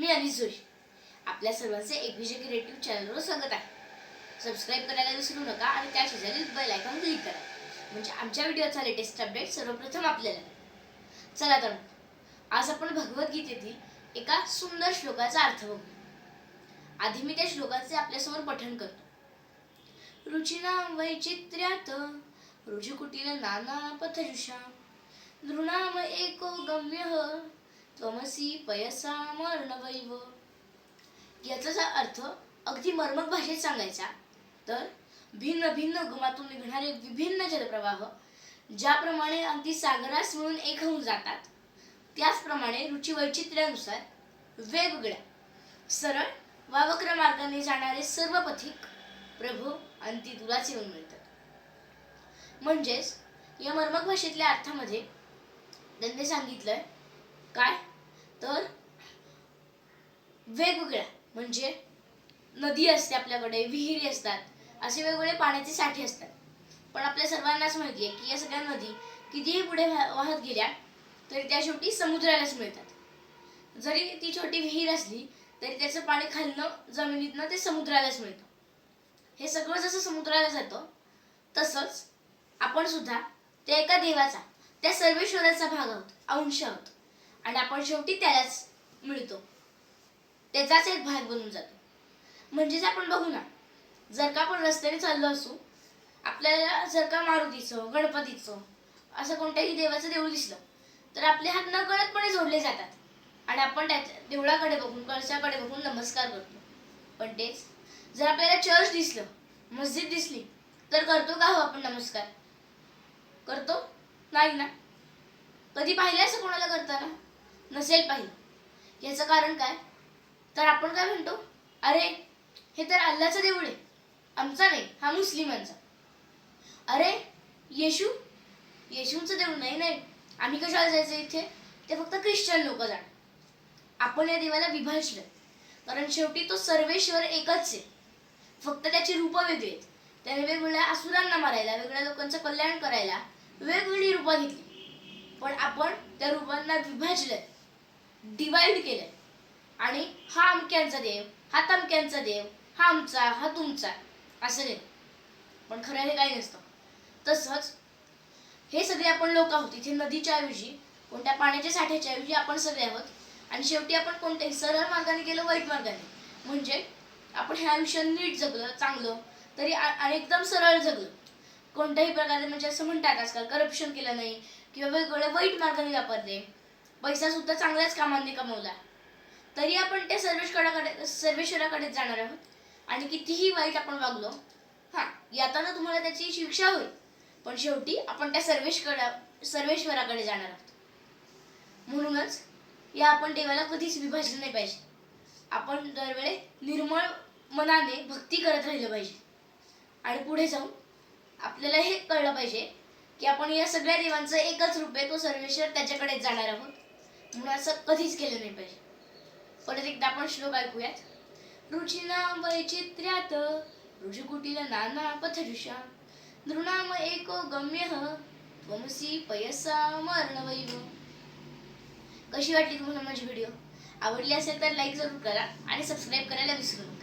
मी अभिजोय आपल्या सर्वांचे एकविजय क्रिएटिव्ह चॅनलवर स्वागत आहे. सबस्क्राईब करायला विसरू नका आणि त्या शेजारी बेल आयकॉन क्लिक करा. म्हणजे आमच्या व्हिडिओचा लेटेस्ट अपडेट सर्वप्रथम आपल्याला. चला तर आज आपण भगवद्गीतेतील एका सुंदर श्लोकाचा अर्थ बघू. आधी मी त्या श्लोकाचे आपल्यासमोर पठण करतो. रुचिना वैचित्र्यात रुजुकुटील नाना पथजुषा. नृणाम एको गम्य त्वमसी पयसा मर्णवैव याचा अर्थ अगदी मर्मक भाषेत सांगायचा तर भिन्न भिन्न गुमातून निघणारे विभिन्न जलप्रवाह ज्याप्रमाणे अगदी सागरास मिळून एक होऊन जातात त्याचप्रमाणे रुची वैचित्र्यानुसार वेगवेगळ्या सरळ वा वक्र मार्गाने जाणारे सर्व पथिक प्रभू अंती तुलाच येऊन मिळतात. म्हणजेच या मर्मक भाषेतल्या अर्थामध्ये त्यांनी सांगितलंय काय? तर वेगवेगळ्या म्हणजे नदी असते आपल्याकडे विहिरी असतात असे वेगवेगळे पाण्याचे साठे असतात. पण आपल्या सर्वांनाच माहिती आहे की या सगळ्या नदी कितीही पुढे वाह- वाहत गेल्या तरी त्या शेवटी समुद्रालाच मिळतात. जरी ती छोटी विहीर असली तरी त्याचं पाणी खालनं जमिनीतनं ते समुद्रालाच मिळतं. हे सगळं जसं समुद्राला जातं तसंच आपण सुद्धा त्या एका देवाचा त्या सर्वेश्वराचा भाग आहोत अंश आहोत. आणि आपण शेवटी त्यालाच मिळतो. त्याचाच एक भाग बनून जातो. म्हणजेच आपण बघू ना जर का आपण रस्त्याने चाललो असू आपल्याला जर का मारुतीचं गणपतीचं असं कोणत्याही देवाचं देऊळ दिसलं तर आपले हात नकळतपणे जोडले जातात. आणि आपण त्याच्या देवळाकडे बघून कळशाकडे बघून नमस्कार करतो. पण तेच जर आपल्याला चर्च दिसलं मस्जिद दिसली तर करतो का हो आपण नमस्कार? करतो? नाही ना? कधी पाहिलं असं कोणाला करताना? नसेल पाहिजे याचं कारण काय? तर आपण काय म्हणतो? अरे हे तर अल्लाचं देऊळ आहे. आमचा नाही हा मुस्लिमांचा. अरे येशू? येशूंचं देऊळ नाही नाही. आम्ही कशाला जायचं इथे? ते फक्त ख्रिश्चन लोक जाण आपण या देवाला विभाजलं. कारण शेवटी तो सर्वेश्वर एकच आहे. फक्त त्याची रूपं वेगळी आहेत. त्याने वेगवेगळ्या असुरांना मारायला वेगळ्या लोकांचं कल्याण करायला वेगवेगळी रूपं घेतली. पण आपण त्या रूपांना विभाजलं. डिवाइड केलंय. आणि हा अमक्यांचा देव हा तमक्यांचा देव हा आमचा हा तुमचा असं नाही पण खरं हे काही नसतं. तसंच हे सगळे आपण लोक आहोत इथे नदीच्या ऐवजी कोणत्या पाण्याच्या साठ्याच्या ऐवजी आपण सगळे आहोत. आणि शेवटी आपण कोणत्याही सरळ मार्गाने गेलो वाईट मार्गाने. म्हणजे आपण ह्या आयुष्यात नीट जगलं चांगलं तरी आणि एकदम सरळ जगलं. कोणत्याही प्रकारे म्हणजे असं म्हणतात आजकाल करप्शन केलं नाही किंवा वेगवेगळे वाईट मार्गाने वापरले पैसा सुद्धा चांगल्याच कामांनी कमवला. तरी आपण त्या सर्वेश्वराकडे सर्वेश्वराकडे जाणार आहोत. आणि कितीही वाईट आपण वागलो हा यातना तुम्हाला त्याची शिक्षा होईल. पण शेवटी आपण त्या सर्वेश्वरा सर्वेश्वराकडे जाणार आहोत. म्हणूनच या आपण देवाला कधीच विभाजलं नाही पाहिजे. आपण दरवेळे निर्मळ मनाने भक्ती करत राहिलं पाहिजे. आणि पुढे जाऊन आपल्याला हे कळलं पाहिजे की आपण या सगळ्या देवांचं एकच रूप आहे तो सर्वेश्वर त्याच्याकडेच जाणार आहोत. म्हणून असं कधीच केलं नाही पाहिजे. परत एकदा आपण श्लोक ऐकूयात. रुचिना वैचित्र्यात रुजुकुटील नाना पथजुषा नृणाम एको गम्य त्वमसी पयसा मर्णवैव. कशी वाटली तुम्हाला माझी व्हिडिओ आवडली असेल तर लाईक जरूर करा आणि सबस्क्राईब करायला विसरू नका.